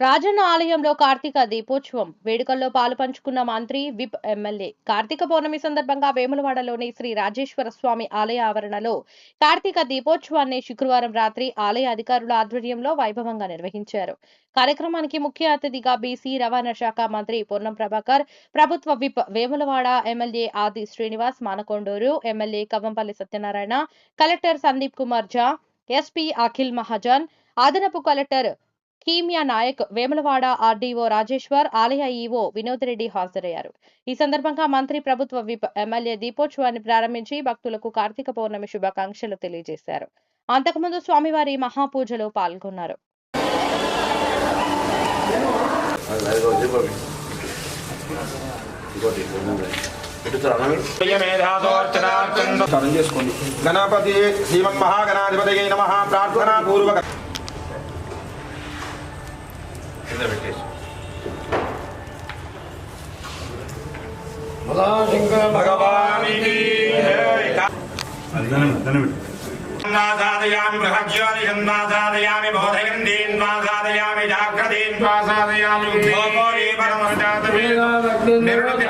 రాజన్న ఆలయంలో కార్తీక దీపోత్సవం. వేడుకల్లో పాలు పంచుకున్న మంత్రి విప్ ఎమ్మెల్యే. కార్తీక పౌర్ణమి సందర్భంగా వేములవాడలోని శ్రీ రాజేశ్వర స్వామి ఆలయ ఆవరణలో కార్తీక దీపోత్సవాన్ని శుక్రవారం రాత్రి ఆలయ అధికారుల ఆధ్వర్యంలో వైభవంగా నిర్వహించారు. కార్యక్రమానికి ముఖ్య అతిథిగా బీసీ రవాణా శాఖ మంత్రి పొన్నం ప్రభాకర్ ప్రభుత్వ whip Vemulawada MLA Adi Srinivas Manakondur MLA Kavvampalli Satyanarayana collector Sandeep Kumar Jha SP Akhil Mahajan అదనపు collector Kimia Naik Vemulawada RDO Rajeshwar ఆలయ ఈవో వినోద్ రెడ్డి హాజరయ్యారు. ఈ సందర్భంగా మంత్రి ప్రభుత్వ విప్ ఎమ్మెల్యే దీపోత్సవాన్ని ప్రారంభించి భక్తులకు కార్తీక పౌర్ణమి శుభాకాంక్షలు తెలియజేశారు. అంతకుముందు స్వామివారి మహాపూజలో పాల్గొన్నారు. గణపతి శ్రీమన్ మహాగణాధిపతి నమ. ప్రార్థనా పూర్వక భగవానికి సాధయామి బృహజ్యోతిషన్వాసాదయామి బోధయందీన్వాసాదయామి జాగ్రదీన్వాసాదయామి నిర్వృతి